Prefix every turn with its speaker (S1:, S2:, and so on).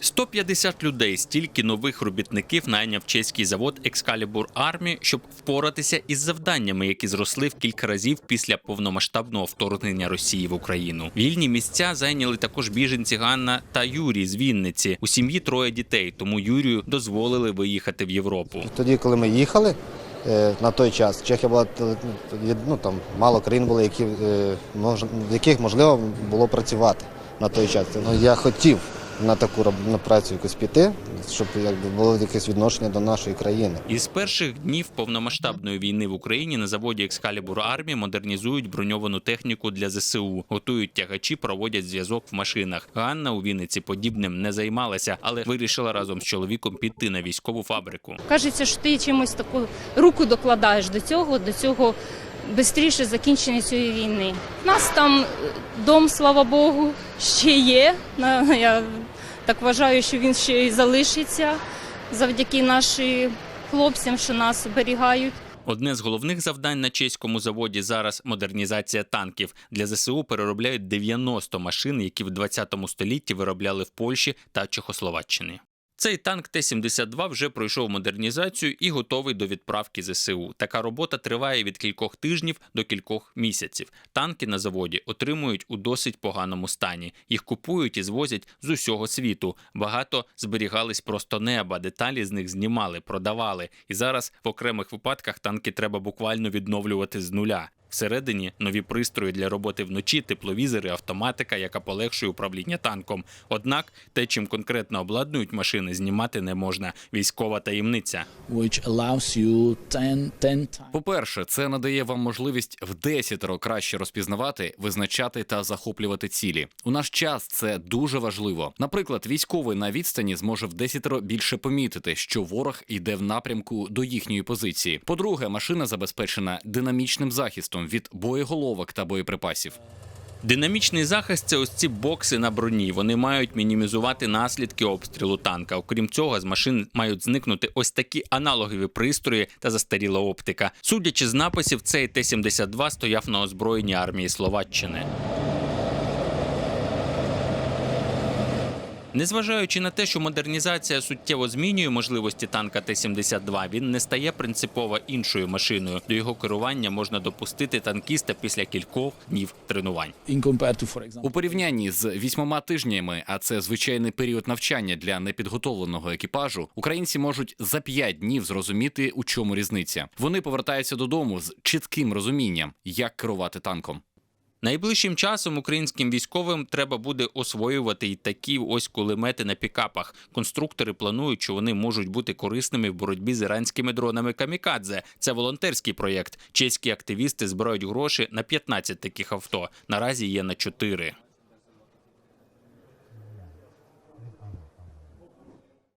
S1: 150 людей, стільки нових робітників найняв чеський завод Excalibur Army, щоб впоратися із завданнями, які зросли в кілька разів після повномасштабного вторгнення Росії в Україну. Вільні місця зайняли також біженці Ганна та Юрій з Вінниці. У сім'ї троє дітей, тому Юрію дозволили виїхати в Європу.
S2: Тоді, коли ми їхали е, на той час, Чехія була е, ну, там мало країн було, які, е, в яких можливо було працювати на той час. Ну, я хотів на таку на працю якусь піти, щоб якби було якесь відношення до нашої країни.
S1: Із перших днів повномасштабної війни в Україні на заводі Excalibur Army модернізують броньовану техніку для ЗСУ, готують тягачі, проводять зв'язок в машинах. Ганна у Вінниці подібним не займалася, але вирішила разом з чоловіком піти на військову фабрику.
S3: Кажеться, що ти чимось таку руку докладаєш до цього, до цього швидше закінчення цієї війни. У нас там дом, слава Богу, ще є. Я так вважаю, що він ще й залишиться завдяки нашим хлопцям, що нас оберігають.
S1: Одне з головних завдань на чеському заводі зараз модернізація танків. Для ЗСУ переробляють 90 машин, які в 20 столітті виробляли в Польщі та Чехословаччині. Цей танк Т-72 вже пройшов модернізацію і готовий до відправки ЗСУ. Така робота триває від кількох тижнів до кількох місяців. Танки на заводі отримують у досить поганому стані. Їх купують і звозять з усього світу. Багато зберігались просто неба. Деталі з них знімали, продавали. І зараз в окремих випадках танки треба буквально відновлювати з нуля. Всередині нові пристрої для роботи вночі, тепловізори, автоматика, яка полегшує управління танком. Однак те, чим конкретно обладнують машини, знімати не можна. Військова таємниця.
S4: which allows you 10, 10 times
S5: По-перше, це надає вам можливість в десятеро краще розпізнавати, визначати та захоплювати цілі. У наш час це дуже важливо. Наприклад, військовий на відстані зможе в десятеро більше помітити, що ворог йде в напрямку до їхньої позиції. По-друге, машина забезпечена динамічним захистом від боєголовок та боєприпасів.
S1: Динамічний захист це ось ці бокси на броні. Вони мають мінімізувати наслідки обстрілу танка. Окрім цього, з машин мають зникнути ось такі аналогові пристрої та застаріла оптика. Судячи з написів, цей Т-72 стояв на озброєнні армії Словаччини. Незважаючи на те, що модернізація суттєво змінює можливості танка Т-72, він не стає принципово іншою машиною. До його керування можна допустити танкіста після кількох днів тренувань.
S5: У порівнянні з вісьмома тижнями, а це звичайний період навчання для непідготовленого екіпажу, українці можуть за п'ять днів зрозуміти, у чому різниця. Вони повертаються додому з чітким розумінням, як керувати танком.
S1: Найближчим часом українським військовим треба буде освоювати й такі ось кулемети на пікапах. Конструктори планують, що вони можуть бути корисними в боротьбі з іранськими дронами камікадзе. Це волонтерський проєкт. Чеські активісти збирають гроші на 15 таких авто. Наразі є на 4.